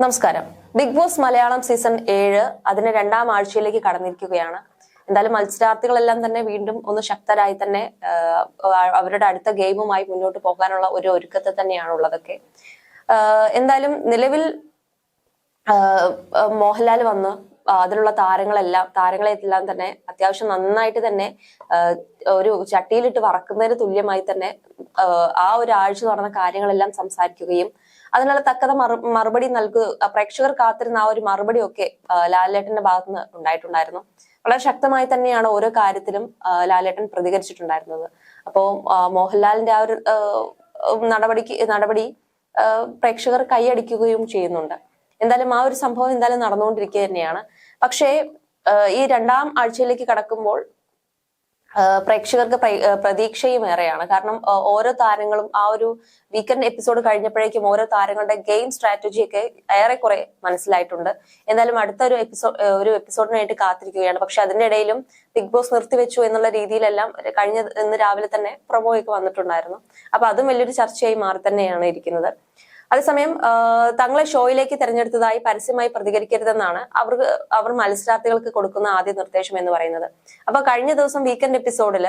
നമസ്കാരം. Big boss Malayalam season ഏഴ് അതിന്റെ രണ്ടാം ആഴ്ചയിലേക്ക് കടന്നിരിക്കുകയാണ്. എന്തായാലും മത്സരാർത്ഥികളെല്ലാം തന്നെ വീണ്ടും ഒന്ന് ശക്തരായി തന്നെ അവരുടെ അടുത്ത ഗെയിമുമായി മുന്നോട്ട് പോകാനുള്ള ഒരു ഒരുക്കത്തെ തന്നെയാണ് ഉള്ളതൊക്കെ എന്തായാലും നിലവിൽ മോഹൻലാൽ വന്ന് അതിനുള്ള താരങ്ങളെല്ലാം താരങ്ങളെല്ലാം തന്നെ അത്യാവശ്യം നന്നായിട്ട് തന്നെ ഒരു ചട്ടിയിലിട്ട് വറക്കുന്നതിന് തുല്യമായി തന്നെ ആ ഒരു ആഴ്ച നടന്ന കാര്യങ്ങളെല്ലാം സംസാരിക്കുകയും അതിനുള്ള തക്കത മറുപടി നൽകുക പ്രേക്ഷകർ കാത്തിരുന്ന ആ ഒരു മറുപടി ഒക്കെ ലാലേട്ടന്റെ ഭാഗത്ത് നിന്ന് ഉണ്ടായിട്ടുണ്ടായിരുന്നു. വളരെ ശക്തമായി തന്നെയാണ് ഓരോ കാര്യത്തിലും ലാലേട്ടൻ പ്രതികരിച്ചിട്ടുണ്ടായിരുന്നത്. അപ്പോ മോഹൻലാലിന്റെ ആ ഒരു നടപടിക്ക് നടപടി പ്രേക്ഷകർ കൈയടിക്കുകയും ചെയ്യുന്നുണ്ട്. എന്തായാലും ആ ഒരു സംഭവം എന്തായാലും നടന്നുകൊണ്ടിരിക്കുക തന്നെയാണ്. പക്ഷേ ഈ രണ്ടാം ആഴ്ചയിലേക്ക് കടക്കുമ്പോൾ പ്രേക്ഷകർക്ക് പ്ര- പ്രതീക്ഷയും ഏറെയാണ്. കാരണം ഓരോ താരങ്ങളും ആ ഒരു വീക്കെൻഡ് എപ്പിസോഡ് കഴിഞ്ഞപ്പോഴേക്കും ഓരോ താരങ്ങളുടെ ഗെയിം സ്ട്രാറ്റജിയൊക്കെ ഏറെക്കുറെ മനസ്സിലായിട്ടുണ്ട്. എന്തായാലും അടുത്ത ഒരു എപ്പിസോഡ് ഒരു എപ്പിസോഡിനായിട്ട് കാത്തിരിക്കുകയാണ്. പക്ഷെ അതിന്റെ ഇടയിലും ബിഗ് ബോസ് നിർത്തിവെച്ചു എന്നുള്ള രീതിയിലെല്ലാം കഴിഞ്ഞ ഇന്ന് രാവിലെ തന്നെ പ്രൊമോയൊക്കെ വന്നിട്ടുണ്ടായിരുന്നു. അപ്പൊ അതും വലിയൊരു ചർച്ചയായി മാറി തന്നെയാണ് ഇരിക്കുന്നത്. അതേസമയം തങ്ങളെ ഷോയിലേക്ക് തെരഞ്ഞെടുത്തതായി പരസ്യമായി പ്രതികരിക്കരുതെന്നാണ് അവർക്ക് അവർ മത്സരാർത്ഥികൾക്ക് കൊടുക്കുന്ന ആദ്യ നിർദ്ദേശം എന്ന് പറയുന്നത്. അപ്പൊ കഴിഞ്ഞ ദിവസം വീക്കെൻഡ് എപ്പിസോഡിൽ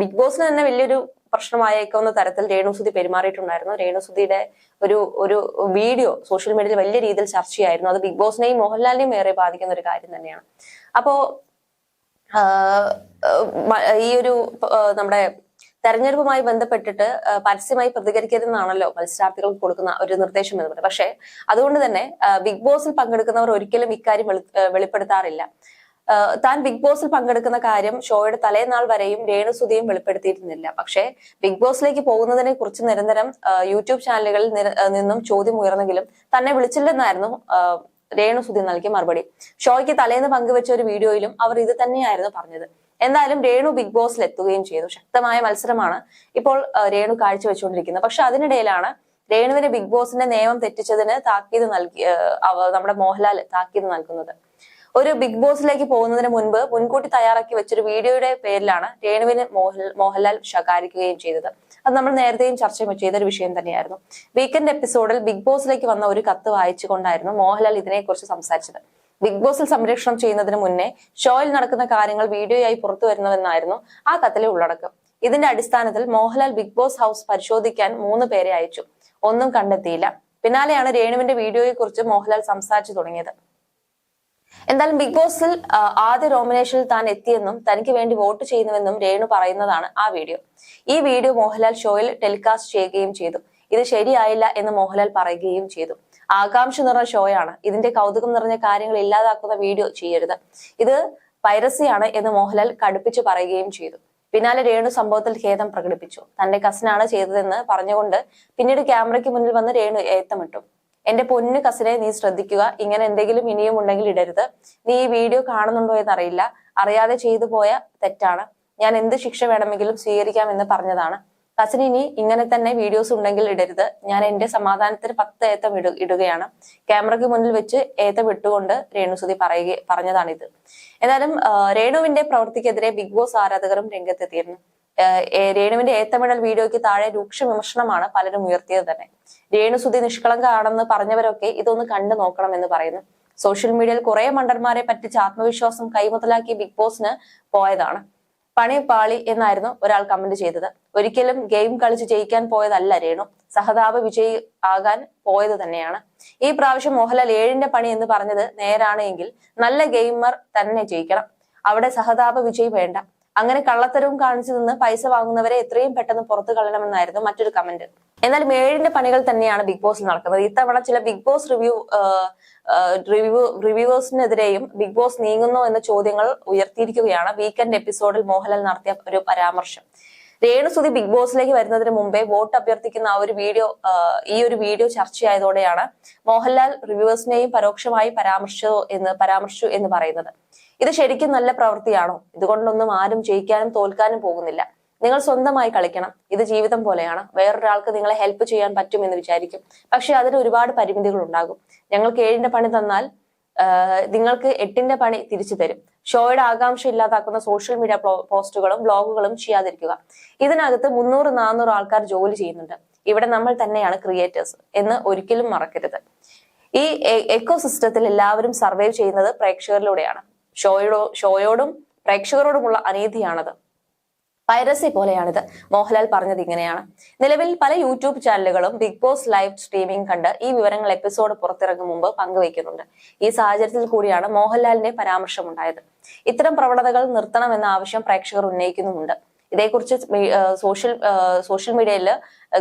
ബിഗ് ബോസിന് തന്നെ വലിയൊരു പ്രശ്നമായേക്കാവുന്ന തരത്തിൽ രേണുസുതി പെരുമാറിയിട്ടുണ്ടായിരുന്നു. രേണുസുതിയുടെ ഒരു ഒരു വീഡിയോ സോഷ്യൽ മീഡിയയിൽ വലിയ രീതിയിൽ ചർച്ചയായിരുന്നു. അത് ബിഗ് ബോസിനെയും മോഹൻലാലിനെയും ഏറെ ബാധിക്കുന്ന ഒരു കാര്യം തന്നെയാണ്. അപ്പോ ഈ ഒരു നമ്മുടെ തെരഞ്ഞെടുപ്പുമായി ബന്ധപ്പെട്ടിട്ട് പരസ്യമായി പ്രതികരിക്കരുതെന്നാണല്ലോ മത്സരാർത്ഥികൾക്ക് കൊടുക്കുന്ന ഒരു നിർദ്ദേശം എന്ന് പറയുന്നത്. പക്ഷേ അതുകൊണ്ട് തന്നെ ബിഗ് ബോസിൽ പങ്കെടുക്കുന്നവർ ഒരിക്കലും ഇക്കാര്യം വെളിപ്പെടുത്താറില്ല. താൻ ബിഗ് ബോസിൽ പങ്കെടുക്കുന്ന കാര്യം ഷോയുടെ തലേനാൾ വരെയും രേണുസുതിയും വെളിപ്പെടുത്തിയിരുന്നില്ല. പക്ഷേ ബിഗ് ബോസിലേക്ക് പോകുന്നതിനെ കുറിച്ച് നിരന്തരം യൂട്യൂബ് ചാനലുകളിൽ നിന്നും ചോദ്യം ഉയർന്നെങ്കിലും തന്നെ വിളിച്ചില്ലെന്നായിരുന്നു ആഹ് രേണുസുതി നൽകിയ മറുപടി. ഷോയ്ക്ക് തലേന്ന് പങ്കുവെച്ച ഒരു വീഡിയോയിലും അവർ ഇത് തന്നെയായിരുന്നു പറഞ്ഞത്. എന്തായാലും രേണു ബിഗ് ബോസിൽ എത്തുകയും ചെയ്തു. ശക്തമായ മത്സരമാണ് ഇപ്പോൾ രേണു കാഴ്ചവെച്ചുകൊണ്ടിരിക്കുന്നത്. പക്ഷെ അതിനിടയിലാണ് രേണുവിന് ബിഗ് ബോസിന്റെ നിയമം തെറ്റിച്ചതിന് താക്കീത് നൽകി നമ്മുടെ മോഹൻലാൽ താക്കീത് നൽകുന്നത്. ഒരു ബിഗ് ബോസിലേക്ക് പോകുന്നതിന് മുൻപ് മുൻകൂട്ടി തയ്യാറാക്കി വെച്ചൊരു വീഡിയോയുടെ പേരിലാണ് രേണുവിന് മോഹൻ മോഹൻലാൽ ശകാരിക്കുകയും ചെയ്തത്. അത് നമ്മൾ നേരത്തെയും ചർച്ച ചെയ്ത ഒരു വിഷയം തന്നെയായിരുന്നു. വീക്കെൻഡ് എപ്പിസോഡിൽ ബിഗ് ബോസിലേക്ക് വന്ന ഒരു കത്ത് വായിച്ചുകൊണ്ടായിരുന്നു മോഹൻലാൽ ഇതിനെക്കുറിച്ച് സംസാരിച്ചത്. ബിഗ് ബോസിൽ സംരക്ഷണം ചെയ്യുന്നതിന് മുന്നേ ഷോയിൽ നടക്കുന്ന കാര്യങ്ങൾ വീഡിയോയായി പുറത്തു വരുന്നുവെന്നായിരുന്നു ആ കത്തിലെ ഉള്ളടക്കം. ഇതിന്റെ അടിസ്ഥാനത്തിൽ മോഹൻലാൽ ബിഗ് ബോസ് ഹൗസ് പരിശോധിക്കാൻ മൂന്ന് പേരെ അയച്ചു. ഒന്നും കണ്ടെത്തിയില്ല. പിന്നാലെയാണ് രേണുവിന്റെ വീഡിയോയെക്കുറിച്ച് മോഹൻലാൽ സംസാരിച്ചു തുടങ്ങിയത്. എന്തായാലും ബിഗ് ബോസിൽ ആദ്യ നോമിനേഷനിൽ താൻ എത്തിയെന്നും തനിക്ക് വേണ്ടി വോട്ട് ചെയ്യുന്നുവെന്നും രേണു പറയുന്നതാണ് ആ വീഡിയോ ഈ വീഡിയോ മോഹൻലാൽ ഷോയിൽ ടെലികാസ്റ്റ് ചെയ്യുകയും ചെയ്തു. ഇത് ശരിയായില്ല എന്ന് മോഹൻലാൽ പറയുകയും ചെയ്തു. ആകാംക്ഷ നിറഞ്ഞ ഷോയാണ് ഇതിന്റെ കൗതുകം നിറഞ്ഞ കാര്യങ്ങൾ ഇല്ലാതാക്കുന്ന വീഡിയോ ചെയ്യരുത്. ഇത് പൈറസിയാണ് എന്ന് മോഹൻലാൽ കടുപ്പിച്ചു പറയുകയും ചെയ്തു. പിന്നാലെ രേണു സംഭവത്തിൽ ഖേദം പ്രകടിപ്പിച്ചു. തന്റെ കസിനാണ് ചെയ്തതെന്ന് പറഞ്ഞുകൊണ്ട് പിന്നീട് ക്യാമറയ്ക്ക് മുന്നിൽ വന്ന് രേണു ഏത്തമിട്ടു. എന്റെ പൊന്നു കസിനെ നീ ശ്രദ്ധിക്കുക. ഇങ്ങനെ എന്തെങ്കിലും ഇനിയും ഉണ്ടെങ്കിൽ ഇടരുത്. നീ ഈ വീഡിയോ കാണുന്നുണ്ടോ എന്നറിയില്ല. അറിയാതെ ചെയ്തു പോയ തെറ്റാണ്. ഞാൻ എന്ത് ശിക്ഷ വേണമെങ്കിലും സ്വീകരിക്കാമെന്ന് പറഞ്ഞതാണ്. കസിന് ഇനി ഇങ്ങനെ തന്നെ വീഡിയോസ് ഉണ്ടെങ്കിൽ ഇടരുത്. ഞാൻ എന്റെ സമാധാനത്തിന് പത്ത് ഏത്തം ഇടു ഇടുകയാണ്. ക്യാമറയ്ക്ക് മുന്നിൽ വെച്ച് ഏത്തം ഇട്ടുകൊണ്ട് രേണുസുതി പറയുക പറഞ്ഞതാണിത്. എന്നാലും രേണുവിന്റെ പ്രവൃത്തിക്കെതിരെ ബിഗ് ബോസ് ആരാധകരും രംഗത്തെത്തിയിരുന്നു. രേണുവിന്റെ ഏത്തമിടൽ വീഡിയോയ്ക്ക് താഴെ രൂക്ഷ വിമർശനമാണ് പലരും ഉയർത്തിയത് തന്നെ. രേണു രേണുസുതി നിഷ്കളങ്കാണെന്ന് പറഞ്ഞവരൊക്കെ ഇതൊന്ന് കണ്ടു നോക്കണം എന്ന് പറയുന്നു. സോഷ്യൽ മീഡിയയിൽ കുറെ മണ്ടന്മാരെ പറ്റിച്ച് ആത്മവിശ്വാസം കൈമുതലാക്കി ബിഗ് ബോസിന് പോയതാണ്. പണി പാളി എന്നായിരുന്നു ഒരാൾ കമന്റ് ചെയ്തത്. ഒരിക്കലും ഗെയിം കളിച്ച് ജയിക്കാൻ പോയതല്ല രേണു. സഹതാപ വിജയി ആകാൻ പോയത് തന്നെയാണ്. ഈ പ്രാവശ്യം മോഹൻലാൽ ഏഴിന്റെ പണി എന്ന് പറഞ്ഞത് നേരാണെങ്കിൽ നല്ല ഗെയിമർ തന്നെ ജയിക്കണം. അവിടെ സഹതാപ വിജയ് വേണ്ട. അങ്ങനെ കള്ളത്തരവും കാണിച്ചു നിന്ന് പൈസ വാങ്ങുന്നവരെ എത്രയും പെട്ടെന്ന് പുറത്തു കളയണമെന്നായിരുന്നു മറ്റൊരു കമന്റ് എന്നാൽ ഏഴിന്റെ പണികൾ തന്നെയാണ് ബിഗ് ബോസിൽ നടക്കുന്നത്. ഇത്തവണ ചില ബിഗ് ബോസ് റിവ്യൂ റിവ്യൂ റിവ്യൂവേഴ്സിനെതിരെയും ബിഗ് ബോസ് നീങ്ങുന്നു എന്ന ചോദ്യങ്ങൾ ഉയർത്തിയിരിക്കുകയാണ്. വീക്കെൻഡ് എപ്പിസോഡിൽ മോഹൻലാൽ നടത്തിയ ഒരു പരാമർശം. രേണുസുതി ബിഗ് ബോസിലേക്ക് വരുന്നതിന് മുമ്പേ വോട്ട് അഭ്യർത്ഥിക്കുന്ന ആ ഒരു വീഡിയോ ഈ ഒരു വീഡിയോ ചർച്ചയായതോടെയാണ് മോഹൻലാൽ റിവ്യൂവേഴ്സിനെയും പരോക്ഷമായി പരാമർശിച്ചു എന്ന് പരാമർശിച്ചു എന്ന് പറയുന്നത്. ഇത് ശരിക്കും നല്ല പ്രവൃത്തിയാണോ? ഇതുകൊണ്ടൊന്നും ആരും ജയിക്കാനും തോൽക്കാനും പോകുന്നില്ല. നിങ്ങൾ സ്വന്തമായി കളിക്കണം. ഇത് ജീവിതം പോലെയാണ്. വേറൊരാൾക്ക് നിങ്ങളെ ഹെൽപ്പ് ചെയ്യാൻ പറ്റും എന്ന് വിചാരിക്കും. പക്ഷെ അതിന് ഒരുപാട് പരിമിതികൾ ഉണ്ടാകും. ഞങ്ങൾക്ക് ഏഴിന്റെ പണി തന്നാൽ നിങ്ങൾക്ക് എട്ടിന്റെ പണി തിരിച്ചു തരും. ഷോയുടെ ആകാംക്ഷ ഇല്ലാതാക്കുന്ന സോഷ്യൽ മീഡിയ പോസ്റ്റുകളും ബ്ലോഗുകളും ചെയ്യാതിരിക്കുക. ഇതിനകത്ത് മുന്നൂറ് നാനൂറ് ആൾക്കാർ ജോലി ചെയ്യുന്നുണ്ട്. ഇവിടെ നമ്മൾ തന്നെയാണ് ക്രിയേറ്റേഴ്സ് എന്ന് ഒരിക്കലും മറക്കരുത്. ഈ എക്കോ സിസ്റ്റത്തിൽ എല്ലാവരും സർവൈവ് ചെയ്യുന്നത് പ്രേക്ഷകരിലൂടെയാണ്. ഷോയോടോ ഷോയോടും പ്രേക്ഷകരോടുമുള്ള അനീതിയാണത്. പൈറസി പോലെയാണിത്. മോഹൻലാൽ പറഞ്ഞത് ഇങ്ങനെയാണ്. നിലവിൽ പല യൂട്യൂബ് ചാനലുകളും ബിഗ് ബോസ് ലൈവ് സ്ട്രീമിംഗ് കണ്ട് ഈ വിവരങ്ങൾ എപ്പിസോഡ് പുറത്തിറങ്ങും മുമ്പ് പങ്കുവയ്ക്കുന്നുണ്ട്. ഈ സാഹചര്യത്തിൽ കൂടിയാണ് മോഹൻലാലിന്റെ പരാമർശമുണ്ടായത്. ഇത്തരം പ്രവണതകൾ നിർത്തണമെന്ന ആവശ്യം പ്രേക്ഷകർ ഉന്നയിക്കുന്നുമുണ്ട്. ഇതേക്കുറിച്ച് സോഷ്യൽ സോഷ്യൽ മീഡിയയിൽ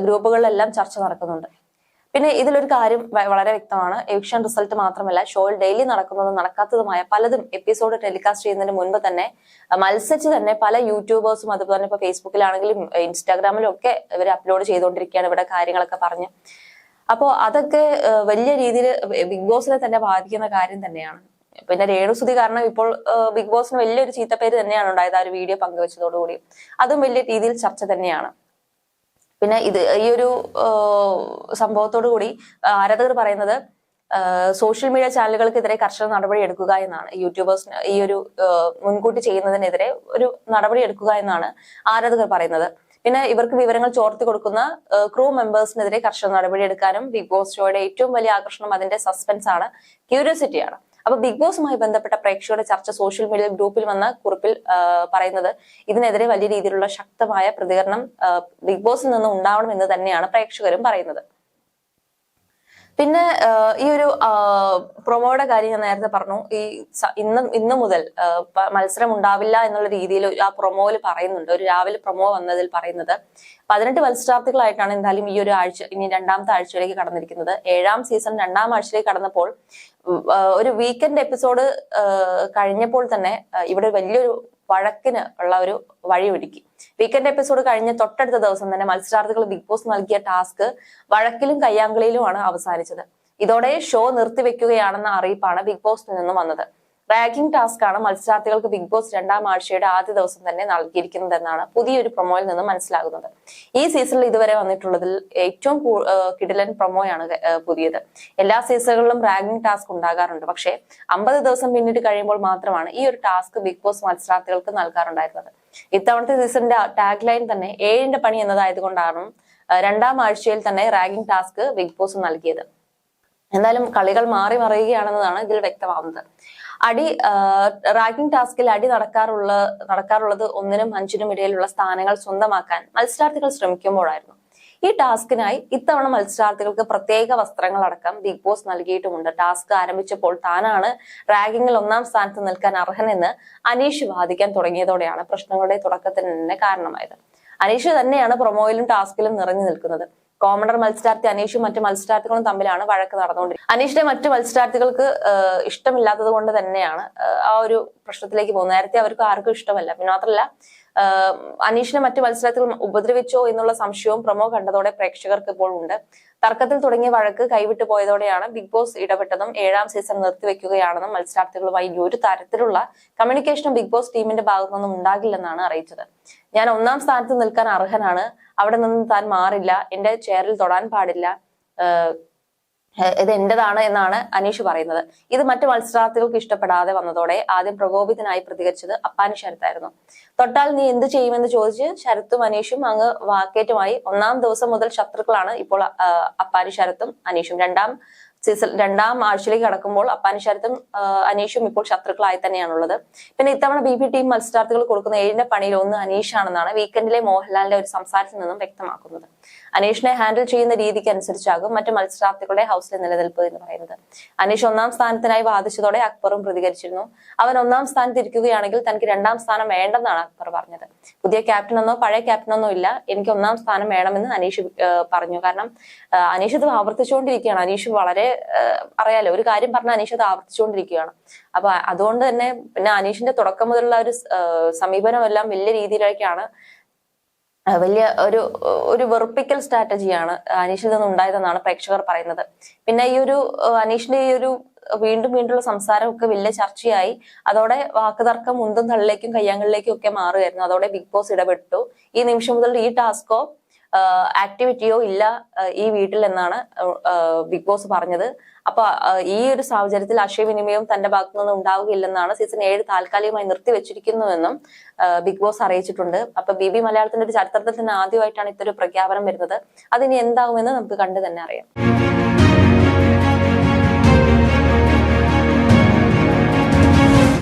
ഗ്രൂപ്പുകളിലെല്ലാം ചർച്ച നടക്കുന്നുണ്ട്. പിന്നെ ഇതിലൊരു കാര്യം വളരെ വ്യക്തമാണ്. എവിക്ഷൻ റിസൾട്ട് മാത്രമല്ല ഷോയിൽ ഡെയിലി നടക്കുന്നതും നടക്കാത്തതുമായ പലതും എപ്പിസോഡ് ടെലികാസ്റ്റ് ചെയ്യുന്നതിന് മുൻപ് തന്നെ മത്സരിച്ച് തന്നെ പല യൂട്യൂബേഴ്സും അതുപോലെ തന്നെ ഇപ്പൊ ഫേസ്ബുക്കിലാണെങ്കിലും ഇൻസ്റ്റാഗ്രാമിലും ഒക്കെ ഇവർ അപ്ലോഡ് ചെയ്തുകൊണ്ടിരിക്കുകയാണ് ഇവിടെ കാര്യങ്ങളൊക്കെ പറഞ്ഞ്. അപ്പോ അതൊക്കെ വലിയ രീതിയിൽ ബിഗ് ബോസിനെ തന്നെ ബാധിക്കുന്ന കാര്യം തന്നെയാണ്. പിന്നെ രേണുസുതി കാരണം ഇപ്പോൾ ബിഗ് ബോസിന് വലിയൊരു ചീത്തപ്പേര് തന്നെയാണ് ഉണ്ടായത് ആ ഒരു വീഡിയോ പങ്കുവച്ചതോടുകൂടി. അതും വലിയ രീതിയിൽ ചർച്ച തന്നെയാണ്. പിന്നെ ഇത് ഈ ഒരു സംഭവത്തോടു കൂടി ആരാധകർ പറയുന്നത് സോഷ്യൽ മീഡിയ ചാനലുകൾക്കെതിരെ കർശന നടപടി എടുക്കുക എന്നാണ്. യൂട്യൂബേഴ്സിന് ഈ ഒരു മുൻകൂട്ടി ചെയ്യുന്നതിനെതിരെ ഒരു നടപടി എടുക്കുക എന്നാണ് ആരാധകർ പറയുന്നത്. പിന്നെ ഇവർക്ക് വിവരങ്ങൾ ചോർത്തി കൊടുക്കുന്ന ക്രൂ മെമ്പേഴ്സിനെതിരെ കർശന നടപടി എടുക്കാനും ബിഗ് ബോസ് ഷോയുടെ ഏറ്റവും വലിയ ആകർഷണം അതിന്റെ സസ്പെൻസ് ആണ് ക്യൂരിയോസിറ്റിയാണ്. അപ്പൊ ബിഗ് ബോസുമായി ബന്ധപ്പെട്ട പ്രേക്ഷകരുടെ ചർച്ച സോഷ്യൽ മീഡിയ ഗ്രൂപ്പിൽ വന്ന കുറിപ്പിൽ പറയുന്നത് ഇതിനെതിരെ വലിയ രീതിയിലുള്ള ശക്തമായ പ്രതികരണം ബിഗ് ബോസിൽ നിന്ന് ഉണ്ടാവണം എന്ന് തന്നെയാണ് പ്രേക്ഷകരും പറയുന്നത്. പിന്നെ ഈ ഒരു പ്രൊമോയുടെ കാര്യം ഞാൻ നേരത്തെ പറഞ്ഞു. ഈ ഇന്ന് ഇന്ന് മുതൽ മത്സരം ഉണ്ടാവില്ല എന്നുള്ള രീതിയിൽ ആ പ്രൊമോയിൽ പറയുന്നുണ്ട്. ഒരു രാവിലെ പ്രൊമോ വന്നതിൽ പറയുന്നത് പതിനെട്ട് മത്സരാർത്ഥികളായിട്ടാണ് എന്തായാലും ഈ ഒരു ആഴ്ച ഇനി രണ്ടാമത്തെ ആഴ്ചയിലേക്ക് കടന്നിരിക്കുന്നത്. ഏഴാം സീസൺ രണ്ടാം ആഴ്ചയിലേക്ക് കടന്നപ്പോൾ ഒരു വീക്കെൻഡ് എപ്പിസോഡ് കഴിഞ്ഞപ്പോൾ തന്നെ ഇവിടെ വലിയൊരു വഴക്കിന് ഉള്ള ഒരു വഴി ഒരുക്കി വീക്കെൻഡ് എപ്പിസോഡ് കഴിഞ്ഞ തൊട്ടടുത്ത ദിവസം തന്നെ മത്സരാർത്ഥികൾ ബിഗ് ബോസ് നൽകിയ ടാസ്ക് വഴക്കിലും കയ്യാങ്കളിയിലുമാണ് അവസാനിച്ചത്. ഇതോടെ ഷോ നിർത്തിവെക്കുകയാണെന്ന അറിയിപ്പാണ് ബിഗ് ബോസിൽ നിന്നും വന്നത്. റാങ്കിംഗ് ടാസ്ക് ആണ് മത്സരാർത്ഥികൾക്ക് ബിഗ് ബോസ് രണ്ടാം ആഴ്ചയുടെ ആദ്യ ദിവസം തന്നെ നൽകിയിരിക്കുന്നതെന്നാണ് പുതിയൊരു പ്രൊമോയിൽ നിന്ന് മനസ്സിലാകുന്നത്. ഈ സീസണിൽ ഇതുവരെ വന്നിട്ടുള്ളതിൽ ഏറ്റവും കിടിലൻ പ്രൊമോയാണ് പുതിയത്. എല്ലാ സീസണുകളിലും റാഗിംഗ് ടാസ്ക് ഉണ്ടാകാറുണ്ട്. പക്ഷേ അമ്പത് ദിവസം പിന്നിട്ട് കഴിയുമ്പോൾ മാത്രമാണ് ഈ ഒരു ടാസ്ക് ബിഗ് ബോസ് മത്സരാർത്ഥികൾക്ക് നൽകാറുണ്ടായിരുന്നത്. ഇത്തവണത്തെ സീസണിന്റെ ടാഗ് ലൈൻ തന്നെ ഏഴിന്റെ പണി എന്നതായതുകൊണ്ടാണ് രണ്ടാം ആഴ്ചയിൽ തന്നെ റാഗിംഗ് ടാസ്ക് ബിഗ് ബോസ് നൽകിയത്. എന്തായാലും കളികൾ മാറി മറിയുകയാണെന്നതാണ് ഇതിൽ വ്യക്തമാവുന്നത്. അടി റാങ്കിംഗ് ടാസ്കിൽ അടി നടക്കാറുള്ള നടക്കാറുള്ളത് ഒന്നിനും അഞ്ചിനും ഇടയിലുള്ള സ്ഥാനങ്ങൾ സ്വന്തമാക്കാൻ മത്സരാർത്ഥികൾ ശ്രമിക്കുമ്പോഴായിരുന്നു. ഈ ടാസ്കിനായി ഇത്തവണ മത്സരാർത്ഥികൾക്ക് പ്രത്യേക വസ്ത്രങ്ങൾ അടക്കം ബിഗ് ബോസ് നൽകിയിട്ടുമുണ്ട്. ടാസ്ക് ആരംഭിച്ചപ്പോൾ താനാണ് റാങ്കിങ്ങിൽ ഒന്നാം സ്ഥാനത്ത് നിൽക്കാൻ അർഹനെന്ന് അനീഷ് വാദിക്കാൻ തുടങ്ങിയതോടെയാണ് പ്രശ്നങ്ങളുടെ തുടക്കത്തിന് തന്നെ കാരണമായത്. അനീഷ് തന്നെയാണ് പ്രൊമോയിലും ടാസ്കിലും നിറഞ്ഞു നിൽക്കുന്നത്. കോമണർ മത്സരാർത്ഥി അനീഷും മറ്റു മത്സരാർത്ഥികളും തമ്മിലാണ് വഴക്ക് നടന്നുകൊണ്ടിരിക്കുന്നത് അനീഷിന്റെ മറ്റു മത്സരാർത്ഥികൾക്ക് ഇഷ്ടമില്ലാത്തത് കൊണ്ട് തന്നെയാണ് ആ ഒരു പ്രശ്നത്തിലേക്ക് പോകുന്നത്. നേരത്തെ അവർക്ക് ആർക്കും ഇഷ്ടമല്ല. പിന്നെ മാത്രമല്ല അനീഷിനെ മറ്റു മത്സരത്തിൽ ഉപദ്രവിച്ചോ എന്നുള്ള സംശയവും പ്രമോ കണ്ടതോടെ പ്രേക്ഷകർക്ക് ഇപ്പോൾ ഉണ്ട്. തർക്കത്തിൽ തുടങ്ങിയ വഴക്ക് കൈവിട്ടു പോയതോടെയാണ് ബിഗ് ബോസ് ഇടപെട്ടതും ഏഴാം സീസൺ നിർത്തിവെക്കുകയാണെന്നും മത്സരാർത്ഥികളുമായി ഒരു തരത്തിലുള്ള കമ്മ്യൂണിക്കേഷനും ബിഗ് ബോസ് ടീമിന്റെ ഭാഗത്തു നിന്നും ഉണ്ടാകില്ലെന്നാണ് അറിയിച്ചത്. ഞാൻ ഒന്നാം സ്ഥാനത്ത് നിൽക്കാൻ അർഹനാണ്. അവിടെ നിന്ന് താൻ മാറില്ല. എന്റെ ചെയറിൽ തൊടാൻ പാടില്ല. ഇത് എന്റേതാണ് എന്നാണ് അനീഷ് പറയുന്നത്. ഇത് മറ്റു മത്സരാർത്ഥികൾക്ക് ഇഷ്ടപ്പെടാതെ വന്നതോടെ ആദ്യം പ്രകോപിതനായി പ്രതികരിച്ചത് അപ്പാനി ശരത്തായിരുന്നു. തൊട്ടാൽ നീ എന്ത് ചെയ്യുമെന്ന് ചോദിച്ച് ശരത്തും അനീഷും അങ്ങ് വാക്കേറ്റുമായി ഒന്നാം ദിവസം മുതൽ ശത്രുക്കളാണ് ഇപ്പോൾ അപ്പാനി ശരത്തും അനീഷും. രണ്ടാം സീസൺ രണ്ടാം ആഴ്ചയിലേക്ക് കടക്കുമ്പോൾ അപ്പാനി ശരത്തും അനീഷും ഇപ്പോൾ ശത്രുക്കളായി തന്നെയാണുള്ളത്. പിന്നെ ഇത്തവണ ബി പി ടീം മത്സരാർത്ഥികൾ കൊടുക്കുന്ന ഏഴിന്റെ പണിയിൽ ഒന്ന് അനീഷാണെന്നാണ് വീക്കെൻഡിലെ മോഹൻലാലിന്റെ ഒരു സംസാരത്തിൽ നിന്നും വ്യക്തമാക്കുന്നത്. അനീഷിനെ ഹാൻഡിൽ ചെയ്യുന്ന രീതിക്ക് അനുസരിച്ചാകും മറ്റു മത്സരാർത്ഥികളുടെ ഹൗസിലെ നിലനിൽപ്പ് എന്ന് പറയുന്നത്. അനീഷ് ഒന്നാം സ്ഥാനത്തിനായി വാദിച്ചതോടെ അക്ബറും പ്രതികരിച്ചിരുന്നു. അവൻ ഒന്നാം സ്ഥാനത്ത് ഇരിക്കുകയാണെങ്കിൽ തനിക്ക് രണ്ടാം സ്ഥാനം വേണ്ടെന്നാണ് അക്ബർ പറഞ്ഞത്. പുതിയ ക്യാപ്റ്റനൊന്നോ പഴയ ക്യാപ്റ്റനൊന്നോ ഇല്ല. എനിക്ക് ഒന്നാം സ്ഥാനം വേണമെന്ന് അനീഷ് പറഞ്ഞു. കാരണം അനീഷ് ഇത് ആവർത്തിച്ചുകൊണ്ടിരിക്കുകയാണ്. അനീഷ് വളരെ അറിയാലോ ഒരു കാര്യം പറഞ്ഞ അനീഷ് അത് ആവർത്തിച്ചുകൊണ്ടിരിക്കുകയാണ്. അപ്പൊ അതുകൊണ്ട് തന്നെ പിന്നെ അനീഷിന്റെ തുടക്കം മുതലുള്ള ഒരു സമീപനമെല്ലാം വലിയ രീതിയിലേക്കാണ് വലിയ ഒരു ഒരു വെറുപ്പിക്കൽ സ്ട്രാറ്റജിയാണ് അനീഷിൽ നിന്ന് ഉണ്ടായതെന്നാണ് പ്രേക്ഷകർ പറയുന്നത്. പിന്നെ ഈ ഒരു അനീഷിന്റെ ഈ ഒരു വീണ്ടും വീണ്ടുള്ള സംസാരമൊക്കെ വലിയ ചർച്ചയായി. അതോടെ വാക്കുതർക്കം മുന്തും തള്ളിലേക്കും കയ്യാങ്ങളിലേക്കും ഒക്കെ മാറുമായിരുന്നു അതോടെ ബിഗ് ബോസ് ഇടപെട്ടു. ഈ നിമിഷം മുതൽ ഈ ടാസ്കോ ആക്ടിവിറ്റിയോ ഇല്ല ഈ വീട്ടിൽ എന്നാണ് ബിഗ് ബോസ് പറഞ്ഞത്. അപ്പൊ ഈ ഒരു സാഹചര്യത്തിൽ ആശയവിനിമയം തന്റെ ഭാഗത്തു നിന്ന് ഉണ്ടാവുകയില്ലെന്നാണ് സീസൺ ഏഴ് താൽക്കാലികമായി നിർത്തിവെച്ചിരിക്കുന്നുവെന്നും ബിഗ് ബോസ് അറിയിച്ചിട്ടുണ്ട്. അപ്പൊ ബി ബി മലയാളത്തിന്റെ ഒരു ചരിത്രത്തിൽ തന്നെ ആദ്യമായിട്ടാണ് ഇത്തരം പ്രഖ്യാപനം വരുന്നത്. അതിനി എന്താവുമെന്ന് നമുക്ക് കണ്ടു തന്നെ അറിയാം.